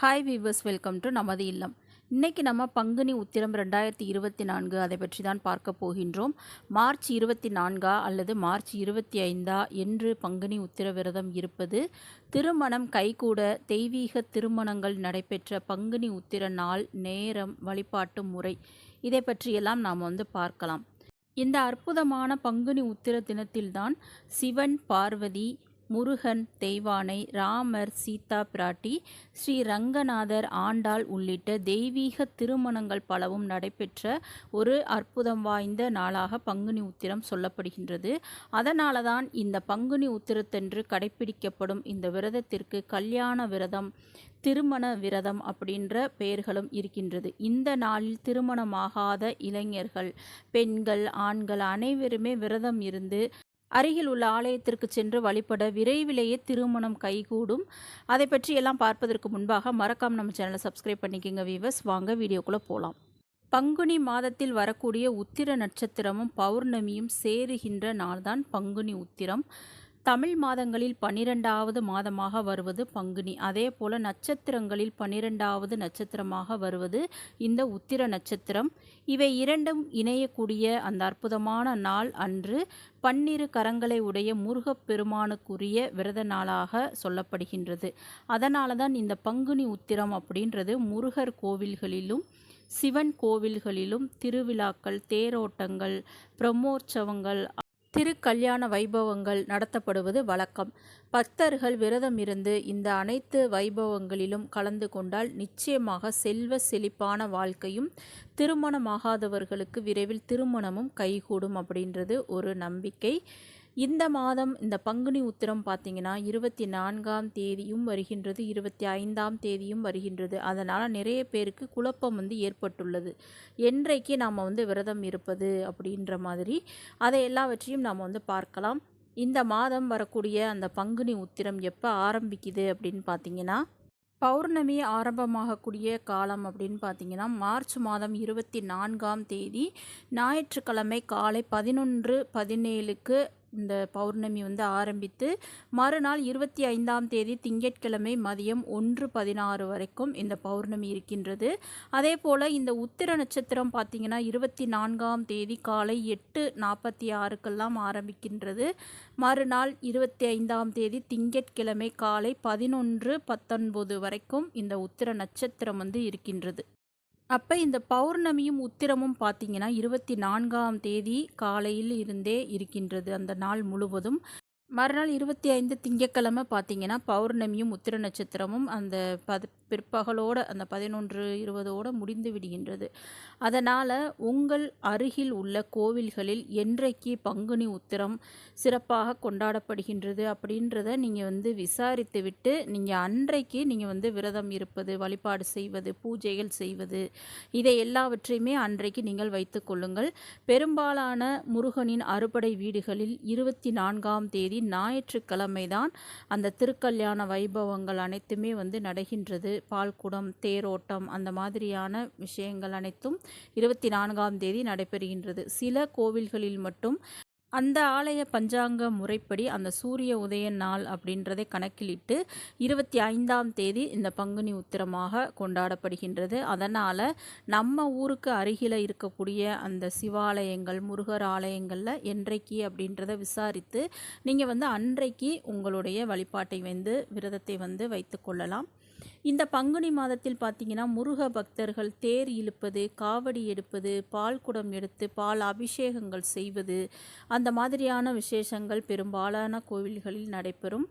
Hi viewers welcome to நமது இல்லம். இன்றைக்கி நம்ம பங்குனி உத்திரம் ரெண்டாயிரத்தி இருபத்தி நான்கு அதை பற்றி தான் பார்க்க போகின்றோம். மார்ச் இருபத்தி நான்கா அல்லது மார்ச் இருபத்தி ஐந்தா என்று பங்குனி உத்திர விரதம் இருப்பது திருமணம் கைகூட தெய்வீக திருமணங்கள் நடைபெற்ற பங்குனி உத்திர நாள் நேரம் வழிபாட்டு முறை. இதை பற்றியெல்லாம் நாம் வந்து பார்க்கலாம். இந்த அற்புதமான பங்குனி உத்திர தினத்தில்தான் சிவன் பார்வதி முருகன் தெய்வானை ராமர் சீதா பிராட்டி ஸ்ரீ ரங்கநாதர் ஆண்டாள் உள்ளிட்ட தெய்வீக திருமணங்கள் பலவும் நடைபெற்ற ஒரு அற்புதம் வாய்ந்த நாளாக பங்குனி உத்திரம் சொல்லப்படுகின்றது. அதனால தான் இந்த பங்குனி உத்திரத்தன்று கடைபிடிக்கப்படும் இந்த விரதத்திற்கு கல்யாண விரதம் திருமண விரதம் அப்படின்ற பெயர்களும் இருக்கின்றது. இந்த நாளில் திருமணமாகாத இளைஞர்கள் பெண்கள் ஆண்கள் அனைவருமே விரதம் இருந்து அருகில் உள்ள ஆலயத்திற்கு சென்று வழிபட விரைவிலேயே திருமணம் கைகூடும். அதை பற்றி எல்லாம் பார்ப்பதற்கு முன்பாக மறக்காம நம்ம சேனலை சப்ஸ்கிரைப் பண்ணிக்கோங்க வீவர்ஸ் வாங்க வீடியோக்குள்ளே போகலாம் பங்குனி மாதத்தில் வரக்கூடிய உத்திர நட்சத்திரமும் பௌர்ணமியும் சேருகின்ற நாள்தான் பங்குனி உத்திரம். தமிழ் மாதங்களில் பன்னிரெண்டாவது மாதமாக வருவது பங்குனி. அதே போல நட்சத்திரங்களில் பன்னிரெண்டாவது நட்சத்திரமாக வருவது இந்த உத்திர நட்சத்திரம். இவை இரண்டும் இணையக்கூடிய அந்த அற்புதமான நாள் அன்று பன்னிரு கரங்களை உடைய முருகப்பெருமானுக்குரிய விரத நாளாக சொல்லப்படுகின்றது. அதனால தான் இந்த பங்குனி உத்திரம் அப்படின்றது முருகர் கோவில்களிலும் சிவன் கோவில்களிலும் திருவிழாக்கள் தேரோட்டங்கள் பிரம்மோற்சவங்கள் திருக்கல்யாண வைபவங்கள் நடத்தப்படுவது வழக்கம். பக்தர்கள் விரதம் இருந்து இந்த அனைத்து வைபவங்களிலும் கலந்து கொண்டால் நிச்சயமாக செல்வ செழிப்பான வாழ்க்கையும் திருமணமாகாதவர்களுக்கு விரைவில் திருமணமும் கைகூடும் அப்படின்றது ஒரு நம்பிக்கை. இந்த மாதம் இந்த பங்குனி உத்திரம் பார்த்திங்கன்னா இருபத்தி நான்காம் தேதியும் வருகின்றது இருபத்தி ஐந்தாம் தேதியும் வருகின்றது. அதனால் நிறைய பேருக்கு குழப்பம் வந்து ஏற்பட்டுள்ளது. என்றைக்கு நாம் வந்து விரதம் இருப்பது அப்படின்ற மாதிரி அதை எல்லாவற்றையும் நாம் வந்து பார்க்கலாம். இந்த மாதம் வரக்கூடிய அந்த பங்குனி உத்திரம் எப்போ ஆரம்பிக்குது அப்படின்னு பார்த்தீங்கன்னா பௌர்ணமி ஆரம்பமாகக்கூடிய காலம் அப்படின்னு பார்த்தீங்கன்னா மார்ச் மாதம் இருபத்தி நான்காம் தேதி ஞாயிற்றுக்கிழமை காலை பதினொன்று பதினேழுக்கு இந்த பௌர்ணமி வந்து ஆரம்பித்து மறுநாள் இருபத்தி ஐந்தாம் தேதி திங்கட்கிழமை மதியம் ஒன்று பதினாறு வரைக்கும் இந்த பௌர்ணமி இருக்கின்றது. அதே போல் இந்த உத்திர நட்சத்திரம் பார்த்திங்கன்னா இருபத்தி நான்காம் தேதி காலை எட்டு நாற்பத்தி ஆறுக்கெல்லாம் ஆரம்பிக்கின்றது. மறுநாள் இருபத்தி ஐந்தாம் தேதி திங்கட்கிழமை காலை பதினொன்று பத்தொன்பது வரைக்கும் இந்த உத்திர நட்சத்திரம் வந்து இருக்கின்றது. அப்போ இந்த பௌர்ணமியும் உத்திரமும் பார்த்தீங்கன்னா இருபத்தி நான்காம் தேதி காலையில் இருந்தே இருக்கின்றது அந்த நாள் முழுவதும். மறுநாள் இருபத்தி ஐந்து திங்கக்கிழமை பார்த்தீங்கன்னா பௌர்ணமியும் உத்திர நட்சத்திரமும் அந்த பத பிற்பகலோடு அந்த பதினொன்று இருபதோடு முடிந்து விடுகின்றது. அதனால் உங்கள் அருகில் உள்ள கோவில்களில் என்றைக்கு பங்குனி உத்திரம் சிறப்பாக கொண்டாடப்படுகின்றது அப்படின்றத நீங்கள் வந்து விசாரித்து விட்டு நீங்கள் அன்றைக்கு நீங்கள் வந்து விரதம் இருப்பது வழிபாடு செய்வது பூஜைகள் செய்வது இதை எல்லாவற்றையுமே அன்றைக்கு நீங்கள் வைத்துக்கொள்ளுங்கள் பெரும்பாலான முருகனின் அறுபடை வீடுகளில் இருபத்தி நான்காம் தேதி ஞாயிற்றுக்கிழமை தான் அந்த திருக்கல்யாண வைபவங்கள் அனைத்துமே வந்து நடக்கின்றது. பால்குடம் தேரோட்டம் அந்த மாதிரியான விஷயங்கள் அனைத்தும் இருபத்தி நான்காம் தேதி நடைபெறுகின்றது. சில கோவில்களில் மட்டும் அந்த ஆலய பஞ்சாங்க முறைப்படி அந்த சூரிய உதய நாள் அப்படின்றதை கணக்கிலிட்டு இருபத்தி ஐந்தாம் தேதி இந்த பங்குனி உத்திரமாக கொண்டாடப்படுகின்றது. அதனால் நம்ம ஊருக்கு அருகில் இருக்கக்கூடிய அந்த சிவாலயங்கள் முருகர் ஆலயங்களில் என்றைக்கு அப்படின்றத விசாரித்து நீங்கள் வந்து அன்றைக்கு உங்களுடைய வழிபாட்டை வந்து விரதத்தை வந்து வைத்து கொள்ளலாம். இந்த பங்குனி மாதத்தில் பார்த்தீங்கன்னா முருக பக்தர்கள் தேர் இழுப்பது காவடி எடுப்பது பால் குடம் எடுத்து பால் அபிஷேகங்கள் செய்வது அந்த மாதிரியான விசேஷங்கள் பெரும்பாலான கோவில்களில் நடைபெறும்.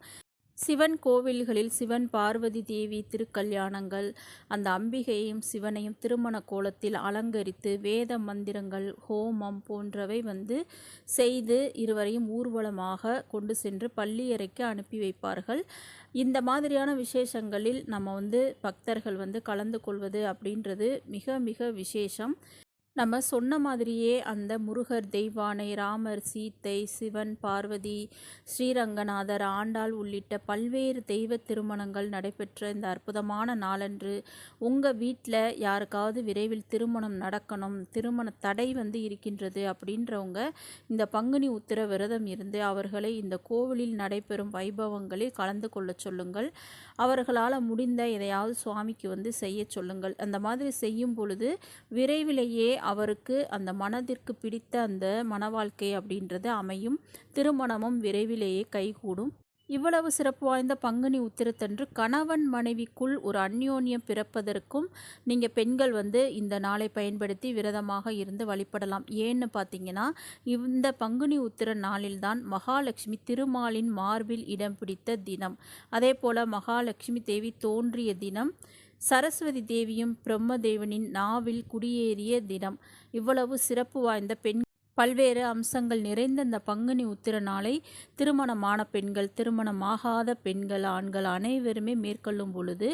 சிவன் கோவில்களில் சிவன் பார்வதி தேவி திருக்கல்யாணங்கள் அந்த அம்பிகையும் சிவனையும் திருமண கோலத்தில் அலங்கரித்து வேத மந்திரங்கள் ஹோமம் போன்றவை வந்து செய்து இருவரையும் ஊர்வலமாக கொண்டு சென்று பள்ளியறைக்கு அனுப்பி வைப்பார்கள். இந்த மாதிரியான விசேஷங்களில் நம்ம வந்து பக்தர்கள் வந்து கலந்து கொள்வது அப்படின்றது மிக மிக விசேஷம். நம்ம சொன்ன மாதிரியே அந்த முருகர் தெய்வானை ராமர் சீத்தை சிவன் பார்வதி ஸ்ரீரங்கநாதர் ஆண்டாள் உள்ளிட்ட பல்வேறு தெய்வ திருமணங்கள் நடைபெற்ற இந்த அற்புதமான நாளன்று உங்கள் வீட்டில் யாருக்காவது விரைவில் திருமணம் நடக்கணும் திருமண தடை வந்து இருக்கின்றது அப்படின்றவங்க இந்த பங்குனி உத்திர விரதம் இருந்து அவர்களை இந்த கோவிலில் நடைபெறும் வைபவங்களில் கலந்து கொள்ள சொல்லுங்கள். அவர்களால் முடிந்த எதையாவது சுவாமிக்கு வந்து செய்ய சொல்லுங்கள். அந்த மாதிரி செய்யும் பொழுது விரைவிலேயே அவருக்கு அந்த மனதிற்கு பிடித்த அந்த மன வாழ்க்கை அப்படின்றது அமையும். திருமணமும் விரைவிலேயே கைகூடும். இவ்வளவு சிறப்பு வாய்ந்த பங்குனி உத்திரத்தன்று கணவன் மனைவிக்குள் ஒரு அந்யோன்யம் பிறப்பதற்கும் நீங்கள் பெண்கள் வந்து இந்த நாளை பயன்படுத்தி விரதமாக இருந்து வழிபடலாம். ஏன்னு பார்த்தீங்கன்னா இந்த பங்குனி உத்திர நாளில்தான் மகாலட்சுமி திருமாலின் மார்பில் இடம் பிடித்த தினம். அதே போல் மகாலட்சுமி தேவி தோன்றிய தினம் சரஸ்வதி தேவியும் பிரம்மதேவனின் நாவில் குடியேறிய தினம். இவ்வளவு சிறப்பு வாய்ந்த பெண் பல்வேறு அம்சங்கள் நிறைந்த இந்த பங்குனி உத்திர நாளை திருமணமான பெண்கள் திருமணமாகாத பெண்கள் ஆண்கள் அனைவருமே மேற்கொள்ளும் பொழுது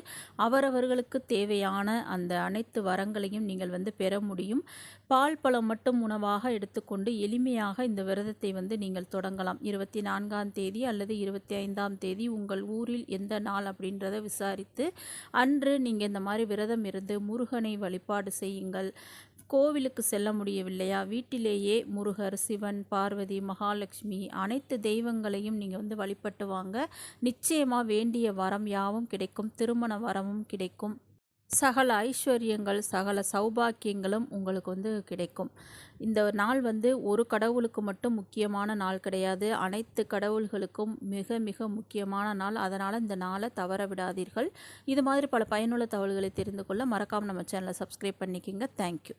அவரவர்களுக்கு தேவையான அந்த அனைத்து வரங்களையும் நீங்கள் வந்து பெற முடியும். பால் பழம் மட்டும் உணவாக எடுத்துக்கொண்டு எளிமையாக இந்த விரதத்தை வந்து நீங்கள் தொடங்கலாம். இருபத்தி நான்காம் தேதி அல்லது இருபத்தி ஐந்தாம் தேதி உங்கள் ஊரில் எந்த நாள் அப்படின்றத விசாரித்து அன்று நீங்கள் இந்த மாதிரி விரதம் இருந்து முருகனை வழிபாடு செய்யுங்கள். கோவிலுக்கு செல்ல முடியவில்லையா? வீட்டிலேயே முருகர் சிவன் பார்வதி மகாலட்சுமி அனைத்து தெய்வங்களையும் நீங்கள் வந்து வழிபட்டு வாங்க. நிச்சயமாக வேண்டிய வரம் யாவும் கிடைக்கும் திருமண வரமும் கிடைக்கும். சகல ஐஸ்வர்யங்கள் சகல சௌபாக்கியங்களும் உங்களுக்கு வந்து கிடைக்கும். இந்த நாள் வந்து ஒரு கடவுளுக்கு மட்டும் முக்கியமான நாள் கிடையாது. அனைத்து கடவுள்களுக்கும் மிக மிக முக்கியமான நாள். அதனால் இந்த நாளை தவற விடாதீர்கள். இது மாதிரி பல பயனுள்ள தகவல்களை தெரிந்து கொள்ள மறக்காமல் நம்ம சேனலை சப்ஸ்கிரைப் பண்ணிக்கோங்க. தேங்க்யூ